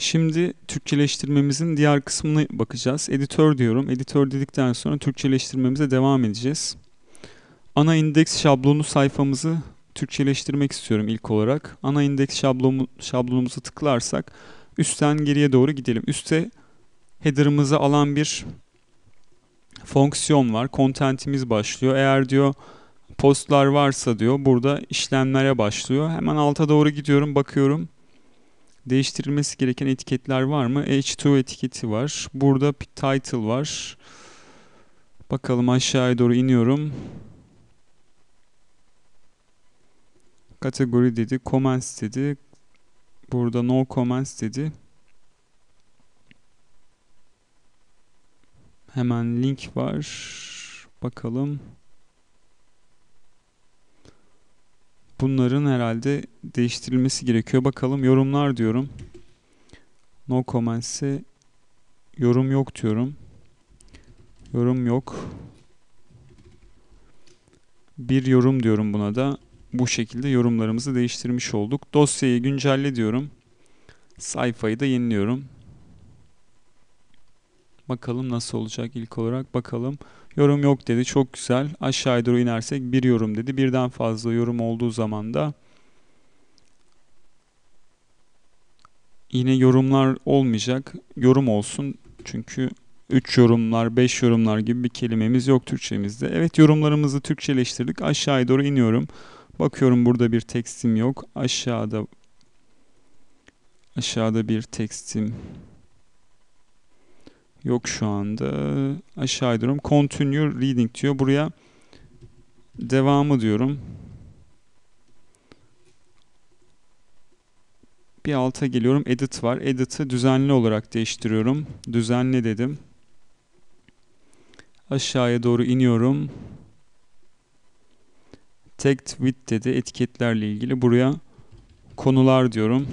Şimdi Türkçeleştirmemizin diğer kısmına bakacağız. Editör diyorum. Editör dedikten sonra Türkçeleştirmemize devam edeceğiz. Ana indeks şablonu sayfamızı Türkçeleştirmek istiyorum ilk olarak. Ana indeks şablonu, şablonumuzu tıklarsak üstten geriye doğru gidelim. Üste header'ımızı alan bir fonksiyon var. Content'imiz başlıyor. Eğer diyor postlar varsa diyor burada işlemlere başlıyor. Hemen alta doğru gidiyorum bakıyorum. Değiştirilmesi gereken etiketler var mı? H2 etiketi var. Burada title var. Bakalım aşağıya doğru iniyorum. Kategori dedi. Comments dedi. Burada no comments dedi. Hemen link var. Bakalım. Bunların herhalde değiştirilmesi gerekiyor. Bakalım yorumlar diyorum. No comments'e yorum yok diyorum. Yorum yok. Bir yorum diyorum buna da. Bu şekilde yorumlarımızı değiştirmiş olduk. Dosyayı güncelle diyorum. Sayfayı da yeniliyorum. Bakalım nasıl olacak ilk olarak bakalım. Yorum yok dedi. Çok güzel. Aşağıya doğru inersek bir yorum dedi. Birden fazla yorum olduğu zaman da yine yorumlar olmayacak. Yorum olsun. Çünkü 3 yorumlar, 5 yorumlar gibi bir kelimemiz yok Türkçemizde. Evet yorumlarımızı Türkçeleştirdik. Aşağıya doğru iniyorum. Bakıyorum burada bir tekstim yok. Aşağıda aşağıda bir tekstim yok şu anda. Aşağı diyorum. Continue reading diyor. Buraya devamı diyorum. Bir alta geliyorum. Edit var. Edit'i düzenli olarak değiştiriyorum. Düzenli dedim. Aşağıya doğru iniyorum. Text with dedi. Etiketlerle ilgili. Buraya konular diyorum.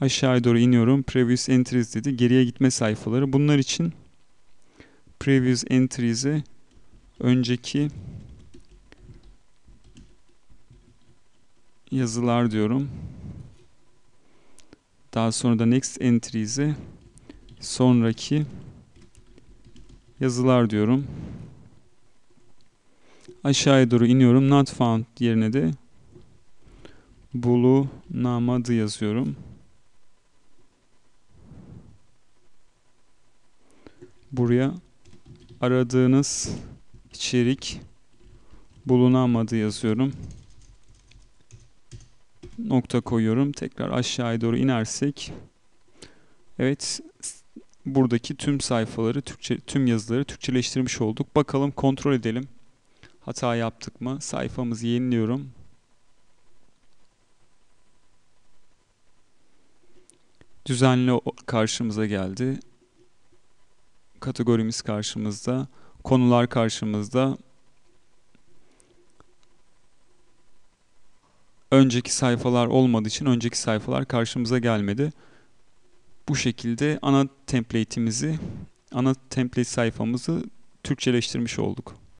Aşağıya doğru iniyorum. Previous entries dedi. Geriye gitme sayfaları. Bunlar için previous entries'i önceki yazılar diyorum. Daha sonra da next entries'i sonraki yazılar diyorum. Aşağıya doğru iniyorum. Not found yerine de bulunamadı yazıyorum. Buraya aradığınız içerik bulunamadı yazıyorum. Nokta koyuyorum. Tekrar aşağıya doğru inersek evet buradaki tüm sayfaları Türkçe tüm yazıları Türkçeleştirmiş olduk. Bakalım kontrol edelim. Hata yaptık mı? Sayfamızı yeniliyorum. Düzenli karşımıza geldi kategorimiz karşımızda, konular karşımızda. Önceki sayfalar olmadığı için önceki sayfalar karşımıza gelmedi. Bu şekilde ana template'imizi, ana template sayfamızı Türkçeleştirmiş olduk.